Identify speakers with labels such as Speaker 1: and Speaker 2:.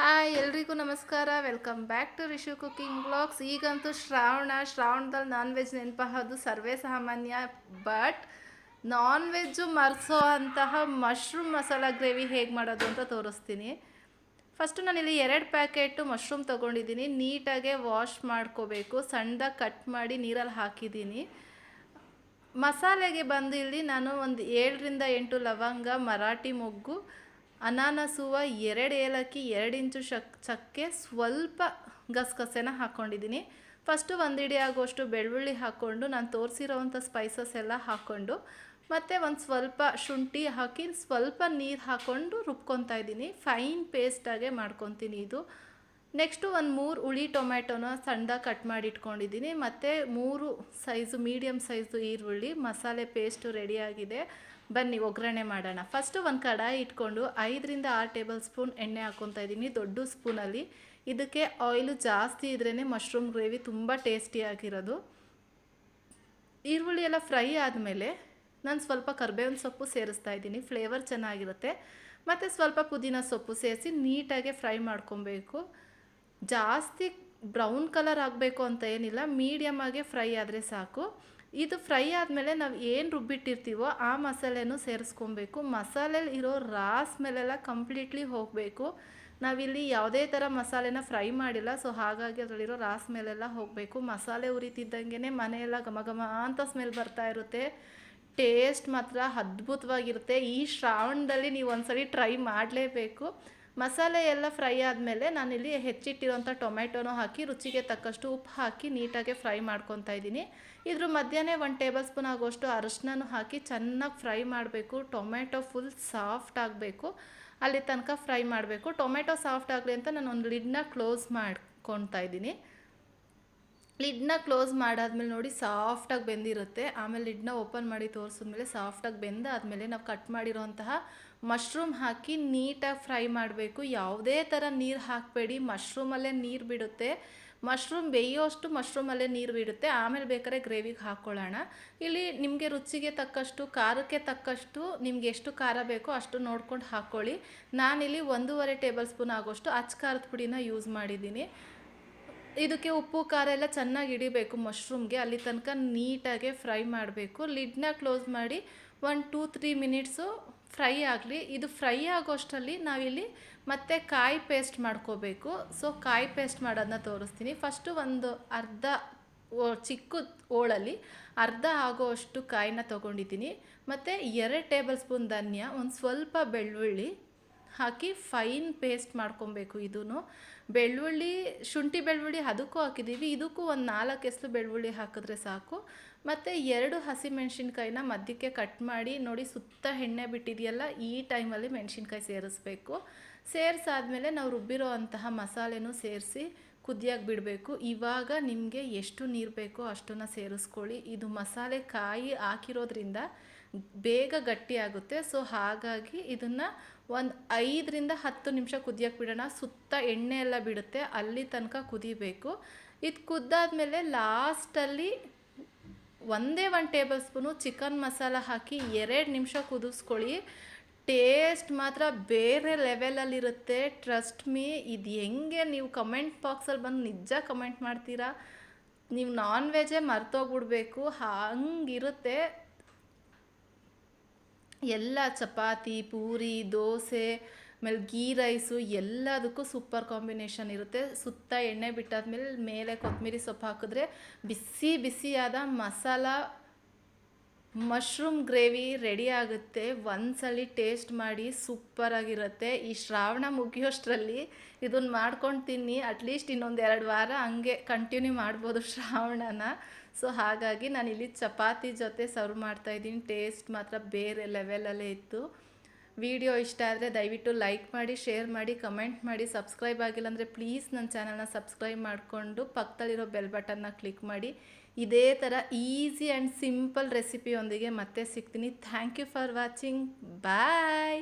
Speaker 1: Hi, ಎಲ್ರಿಗೂ ನಮಸ್ಕಾರ. Welcome back to Rishu cooking blogs ಈಗಂತೂ ಶ್ರಾವಣ, ಶ್ರಾವಣದಲ್ಲಿ ನಾನ್ ವೆಜ್ ನೆನಪಾಗೋದು ಸರ್ವೇ ಸಾಮಾನ್ಯ ಬಟ್ ನಾನ್ ವೆಜ್ಜು ಮರೆಸೋ ಅಂತಹ ಮಶ್ರೂಮ್ ಮಸಾಲ ಗ್ರೇವಿ ಹೇಗೆ ಮಾಡೋದು ಅಂತ ತೋರಿಸ್ತೀನಿ. ಫಸ್ಟು ನಾನಿಲ್ಲಿ ಎರಡು ಪ್ಯಾಕೆಟು ಮಶ್ರೂಮ್ ತೊಗೊಂಡಿದ್ದೀನಿ. ನೀಟಾಗೆ ವಾಶ್ ಮಾಡ್ಕೋಬೇಕು. ಸಣ್ಣದಾಗಿ ಕಟ್ ಮಾಡಿ ನೀರಲ್ಲಿ ಹಾಕಿದ್ದೀನಿ. ಮಸಾಲೆಗೆ ಬಂದು ಇಲ್ಲಿ ನಾನು ಒಂದು ಏಳರಿಂದ ಎಂಟು ಲವಂಗ, ಮರಾಠಿ ಮೊಗ್ಗು ಅನಾನಸ್ ಹೂವು ಎರಡು ಏಲಕ್ಕಿ, ಎರಡು ಇಂಚು ಶಕ್, ಚಕ್ಕೆ, ಸ್ವಲ್ಪ ಗಸಗಸೆನ ಹಾಕ್ಕೊಂಡಿದ್ದೀನಿ ಫಸ್ಟು ಒಂದು ಇಡಿ ಆಗುವಷ್ಟು ಬೆಳ್ಳುಳ್ಳಿ ಹಾಕ್ಕೊಂಡು ನಾನು ತೋರಿಸಿರೋವಂಥ ಸ್ಪೈಸಸ್ ಎಲ್ಲ ಹಾಕ್ಕೊಂಡು, ಮತ್ತು ಒಂದು ಸ್ವಲ್ಪ ಶುಂಠಿ ಹಾಕಿ, ಸ್ವಲ್ಪ ನೀರು ಹಾಕ್ಕೊಂಡು ರುಬ್ಕೊತಾ ಇದ್ದೀನಿ. ಫೈನ್ ಪೇಸ್ಟಾಗೆ ಮಾಡ್ಕೊತೀನಿ ಇದು. ನೆಕ್ಸ್ಟು ಒಂದು ಮೂರು ಹುಳಿ ಟೊಮೆಟೊನ ಸಣ್ಣದಾಗಿ ಕಟ್ ಮಾಡಿ ಇಟ್ಕೊಂಡಿದ್ದೀನಿ ಮತ್ತು ಮೂರು ಸೈಜು ಮೀಡಿಯಮ್ ಸೈಜು ಈರುಳ್ಳಿ, ಮಸಾಲೆ ಪೇಸ್ಟು ರೆಡಿಯಾಗಿದೆ ಬನ್ನಿ, ಒಗ್ಗರಣೆ ಮಾಡೋಣ. ಫಸ್ಟು ಒಂದು ಕಡಾಯಿ ಇಟ್ಕೊಂಡು ಐದರಿಂದ ಆರು ಟೇಬಲ್ ಸ್ಪೂನ್ ಎಣ್ಣೆ ಹಾಕ್ಕೊತಾ ಇದ್ದೀನಿ, ದೊಡ್ಡ ಸ್ಪೂನಲ್ಲಿ. ಇದಕ್ಕೆ ಆಯಿಲು ಜಾಸ್ತಿ ಇದ್ರೇ ಮಶ್ರೂಮ್ ಗ್ರೇವಿ ತುಂಬ ಟೇಸ್ಟಿಯಾಗಿರೋದು ಈರುಳ್ಳಿ ಎಲ್ಲ ಫ್ರೈ ಆದಮೇಲೆ ನಾನು ಸ್ವಲ್ಪ ಕರ್ಬೇವಿನ ಸೊಪ್ಪು ಸೇರಿಸ್ತಾ ಇದ್ದೀನಿ, ಫ್ಲೇವರ್ ಚೆನ್ನಾಗಿರುತ್ತೆ. ಮತ್ತು ಸ್ವಲ್ಪ ಪುದೀನ ಸೊಪ್ಪು ಸೇರಿಸಿ ನೀಟಾಗಿ ಫ್ರೈ ಮಾಡ್ಕೊಬೇಕು. ಜಾಸ್ತಿ ಬ್ರೌನ್ ಕಲರ್ ಆಗಬೇಕು ಅಂತ ಏನಿಲ್ಲ ಮೀಡಿಯಮ್ ಆಗಿ ಫ್ರೈ ಆದರೆ ಸಾಕು. ಇದು ಫ್ರೈ ಆದಮೇಲೆ ನಾವು ಏನು ರುಬ್ಬಿಟ್ಟಿರ್ತೀವೋ ಆ ಮಸಾಲೆನೂ ಸೇರಿಸ್ಕೊಬೇಕು. ಮಸಾಲೆಲಿ ಇರೋ ರಾಸ್ ಮೇಲೆಲ್ಲ ಕಂಪ್ಲೀಟ್ಲಿ ಹೋಗಬೇಕು. ನಾವಿಲ್ಲಿ ಯಾವುದೇ ಥರ ಮಸಾಲೆನ ಫ್ರೈ ಮಾಡಿಲ್ಲ ಸೊ ಹಾಗಾಗಿ ಅದರಲ್ಲಿರೋ ರಾಸ್ ಮೇಲೆಲ್ಲ ಹೋಗಬೇಕು. ಮಸಾಲೆ ಉರಿತಿದ್ದಂಗೆ ಮನೆಯೆಲ್ಲ ಘಮ ಘಮ ಅಂತ ಸ್ಮೆಲ್ ಬರ್ತಾ ಇರುತ್ತೆ. ಟೇಸ್ಟ್ ಮಾತ್ರ ಅದ್ಭುತವಾಗಿರುತ್ತೆ. ಈ ಶ್ರಾವಣದಲ್ಲಿ ನೀವು ಒಂದ್ಸರಿ ಟ್ರೈ ಮಾಡಲೇಬೇಕು. ಮಸಾಲೆ ಎಲ್ಲ ಫ್ರೈ ಆದಮೇಲೆ ನಾನಿಲ್ಲಿ ಹೆಚ್ಚಿಟ್ಟಿರೋಂಥ ಟೊಮೆಟೊನೂ ಹಾಕಿ, ರುಚಿಗೆ ತಕ್ಕಷ್ಟು ಉಪ್ಪು ಹಾಕಿ ನೀಟಾಗಿ ಫ್ರೈ ಮಾಡ್ಕೊತಾ ಇದ್ದೀನಿ. ಇದ್ರ ಮಧ್ಯಾಹ್ನ ಒಂದು ಟೇಬಲ್ ಸ್ಪೂನ್ ಆಗೋಷ್ಟು ಅರಶಿನೂ ಹಾಕಿ ಚೆನ್ನಾಗಿ ಫ್ರೈ ಮಾಡಬೇಕು. ಟೊಮೆಟೊ ಫುಲ್ ಸಾಫ್ಟ್ ಆಗಬೇಕು. ಅಲ್ಲಿ ತನಕ ಫ್ರೈ ಮಾಡಬೇಕು. ಟೊಮೆಟೊ ಸಾಫ್ಟ್ ಆಗಲಿ ಅಂತ ನಾನು ಒಂದು ಲಿಡ್ನ ಕ್ಲೋಸ್ ಮಾಡ್ಕೊತಾ ಇದ್ದೀನಿ. ಲಿಡ್ನ ಕ್ಲೋಸ್ ಮಾಡಾದ್ಮೇಲೆ ನೋಡಿ ಸಾಫ್ಟಾಗಿ ಬೆಂದಿರುತ್ತೆ. ಆಮೇಲೆ ಲಿಡ್ನ ಓಪನ್ ಮಾಡಿ ತೋರಿಸಿದ್ಮೇಲೆ ಸಾಫ್ಟಾಗಿ ಬೆಂದಾದ್ಮೇಲೆ ನಾವು ಕಟ್ ಮಾಡಿರೋಂತಹ ಮಶ್ರೂಮ್ ಹಾಕಿ ನೀಟಾಗಿ ಫ್ರೈ ಮಾಡಬೇಕು. ಯಾವುದೇ ಥರ ನೀರು ಹಾಕಬೇಡಿ. ಮಶ್ರೂಮಲ್ಲೇ ನೀರು ಬಿಡುತ್ತೆ. ಮಶ್ರೂಮ್ ಬೇಯೋಷ್ಟು ಮಶ್ರೂಮಲ್ಲೇ ನೀರು ಬಿಡುತ್ತೆ. ಆಮೇಲೆ ಬೇಕಾದ್ರೆ ಗ್ರೇವಿಗೆ ಹಾಕ್ಕೊಳ್ಳೋಣ. ಇಲ್ಲಿ ನಿಮಗೆ ರುಚಿಗೆ ತಕ್ಕಷ್ಟು, ಖಾರಕ್ಕೆ ತಕ್ಕಷ್ಟು ನಿಮ್ಗೆ ಎಷ್ಟು ಖಾರ ಬೇಕೋ ಅಷ್ಟು ನೋಡ್ಕೊಂಡು ಹಾಕ್ಕೊಳ್ಳಿ. ನಾನಿಲ್ಲಿ ಒಂದೂವರೆ ಟೇಬಲ್ ಸ್ಪೂನ್ ಆಗೋಷ್ಟು ಅಚ್ಚ ಖಾರದ ಪುಡಿನ ಯೂಸ್ ಮಾಡಿದ್ದೀನಿ. ಇದಕ್ಕೆ ಉಪ್ಪು, ಖಾರ ಎಲ್ಲ ಚೆನ್ನಾಗಿ ಹಿಡಿಬೇಕು ಮಶ್ರೂಮ್ಗೆ. ಅಲ್ಲಿ ತನಕ ನೀಟಾಗೆ ಫ್ರೈ ಮಾಡಬೇಕು. ಲಿಡ್ನ ಕ್ಲೋಸ್ ಮಾಡಿ one two three minutes fry ಆಗಲಿ. ಇದು ಫ್ರೈ ಆಗೋಷ್ಟರಲ್ಲಿ ನಾವಿಲ್ಲಿ ಮತ್ತೆ ಕಾಯಿ ಪೇಸ್ಟ್ ಮಾಡ್ಕೋಬೇಕು. ಸೊ, ಕಾಯಿ ಪೇಸ್ಟ್ ಮಾಡೋದನ್ನ ತೋರಿಸ್ತೀನಿ. ಫಸ್ಟು ಒಂದು ಅರ್ಧ ಚಿಕ್ಕ ಓಳಲ್ಲಿ ಅರ್ಧ ಆಗೋಷ್ಟು ಕಾಯಿನ ತೊಗೊಂಡಿದ್ದೀನಿ. ಮತ್ತು ಎರಡು ಟೇಬಲ್ ಸ್ಪೂನ್ ಧನ್ಯ, ಒಂದು ಸ್ವಲ್ಪ ಬೆಳ್ಳುಳ್ಳಿ ಹಾಕಿ ಫೈನ್ ಪೇಸ್ಟ್ ಮಾಡ್ಕೊಬೇಕು ಇದೂ ಬೆಳ್ಳುಳ್ಳಿ, ಶುಂಠಿ ಬೆಳ್ಳುಳ್ಳಿ ಅದಕ್ಕೂ ಹಾಕಿದ್ದೀವಿ ಇದಕ್ಕೂ ಒಂದು ನಾಲ್ಕು ಎಸ್ಲು ಬೆಳ್ಳುಳ್ಳಿ ಹಾಕಿದ್ರೆ ಸಾಕು. ಮತ್ತು ಎರಡು ಹಸಿ ಮೆಣಸಿನ್ಕಾಯಿನ ಮಧ್ಯಕ್ಕೆ ಕಟ್ ಮಾಡಿ, ನೋಡಿ ಸುತ್ತ ಎಣ್ಣೆ ಬಿಟ್ಟಿದೆಯಲ್ಲ, ಈ ಟೈಮಲ್ಲಿ ಮೆಣಸಿನ್ಕಾಯಿ ಸೇರಿಸ್ಬೇಕು. ಸೇರಿಸಾದ್ಮೇಲೆ ನಾವು ರುಬ್ಬಿರೋ ಅಂತಹ ಮಸಾಲೆನೂ ಸೇರಿಸಿ ಕುದಿಯಾಗಿ ಬಿಡಬೇಕು. ಇವಾಗ ನಿಮಗೆ ಎಷ್ಟು ನೀರು ಬೇಕೋ ಅಷ್ಟನ್ನು ಸೇರಿಸ್ಕೊಳ್ಳಿ. ಇದು ಮಸಾಲೆ ಕಾಯಿ ಹಾಕಿರೋದ್ರಿಂದ ಬೇಗ ಗಟ್ಟಿಯಾಗುತ್ತೆ. ಸೊ ಹಾಗಾಗಿ ಇದನ್ನು ಒಂದು ಐದರಿಂದ ಹತ್ತು ನಿಮಿಷ ಕುದಿಯೋಕೆ ಬಿಡೋಣ. ಸುತ್ತ ಎಣ್ಣೆ ಎಲ್ಲ ಬಿಡುತ್ತೆ. ಅಲ್ಲಿ ತನಕ ಕುದಿಬೇಕು. ಇದು ಕುದ್ದಾದ್ಮೇಲೆ ಲಾಸ್ಟಲ್ಲಿ ಒಂದೇ ಒಂದು ಟೇಬಲ್ ಸ್ಪೂನು ಚಿಕನ್ ಮಸಾಲ ಹಾಕಿ ಎರಡು ನಿಮಿಷ ಕುದಿಸ್ಕೊಳ್ಳಿ. ಟೇಸ್ಟ್ ಮಾತ್ರ ಬೇರೆ ಲೆವೆಲಲ್ಲಿರುತ್ತೆ ಟ್ರಸ್ಟ್ ಮೀ ಇದು ಹೆಂಗೆ ನೀವು ಕಮೆಂಟ್ ಬಾಕ್ಸಲ್ಲಿ ಬಂದು ನಿಜ ಕಮೆಂಟ್ ಮಾಡ್ತೀರಾ? ನೀವು ನಾನ್ ವೆಜ್ಜೇ ಮರ್ತೋಗ್ಬಿಡ್ಬೇಕು. ಹಂಗಿರುತ್ತೆ. ಎಲ್ಲ ಚಪಾತಿ, ಪೂರಿ, ದೋಸೆ, ಆಮೇಲೆ ಗೀ ರೈಸು ಎಲ್ಲದಕ್ಕೂ ಸೂಪರ್ ಕಾಂಬಿನೇಷನ್ ಇರುತ್ತೆ. ಸುತ್ತ ಎಣ್ಣೆ ಬಿಟ್ಟಾದ್ಮೇಲೆ ಮೇಲೆ ಕೊತ್ತಂಬರಿ ಸೊಪ್ಪು ಹಾಕಿದ್ರೆ ಬಿಸಿ ಬಿಸಿಯಾದ ಮಸಾಲ ಮಶ್ರೂಮ್ ಗ್ರೇವಿ ರೆಡಿ ಆಗುತ್ತೆ. ಒಂದ್ಸಲಿ ಟೇಸ್ಟ್ ಮಾಡಿ ಸೂಪರಾಗಿರುತ್ತೆ ಈ ಶ್ರಾವಣ ಮುಗಿಯೋಷ್ಟರಲ್ಲಿ ಇದನ್ನು ಮಾಡ್ಕೊಂಡು ತಿನ್ನಿ. ಅಟ್ಲೀಸ್ಟ್ ಇನ್ನೊಂದು ಎರಡು ವಾರ ಹಂಗೆ ಕಂಟಿನ್ಯೂ ಮಾಡ್ಬೋದು ಶ್ರಾವಣನ. ಸೊ ಹಾಗಾಗಿ ನಾನು ಇಲ್ಲಿ ಚಪಾತಿ ಜೊತೆ ಸರ್ವ್ ಮಾಡ್ತಾ ಇದ್ದೀನಿ. ಟೇಸ್ಟ್ ಮಾತ್ರ ಬೇರೆ ಲೆವೆಲಲ್ಲೇ ಇತ್ತು. ವಿಡಿಯೋ ಇಷ್ಟ ಆದರೆ ದಯವಿಟ್ಟು ಲೈಕ್ ಮಾಡಿ ಶೇರ್ ಮಾಡಿ ಕಮೆಂಟ್ ಮಾಡಿ. ಸಬ್ಸ್ಕ್ರೈಬ್ ಆಗಿಲ್ಲ ಅಂದರೆ ಪ್ಲೀಸ್ ನನ್ನ ಚಾನಲ್ನ ಸಬ್ಸ್ಕ್ರೈಬ್ ಮಾಡಿಕೊಂಡು ಪಕ್ಕದಲ್ಲಿರೋ ಬೆಲ್ ಬಟನ್ನ ಕ್ಲಿಕ್ ಮಾಡಿ. ಇದೇ ಥರ ಈಸಿ ಆ್ಯಂಡ್ ಸಿಂಪಲ್ ರೆಸಿಪಿಯೊಂದಿಗೆ ಮತ್ತೆ ಸಿಗ್ತೀನಿ. Thank you for watching bye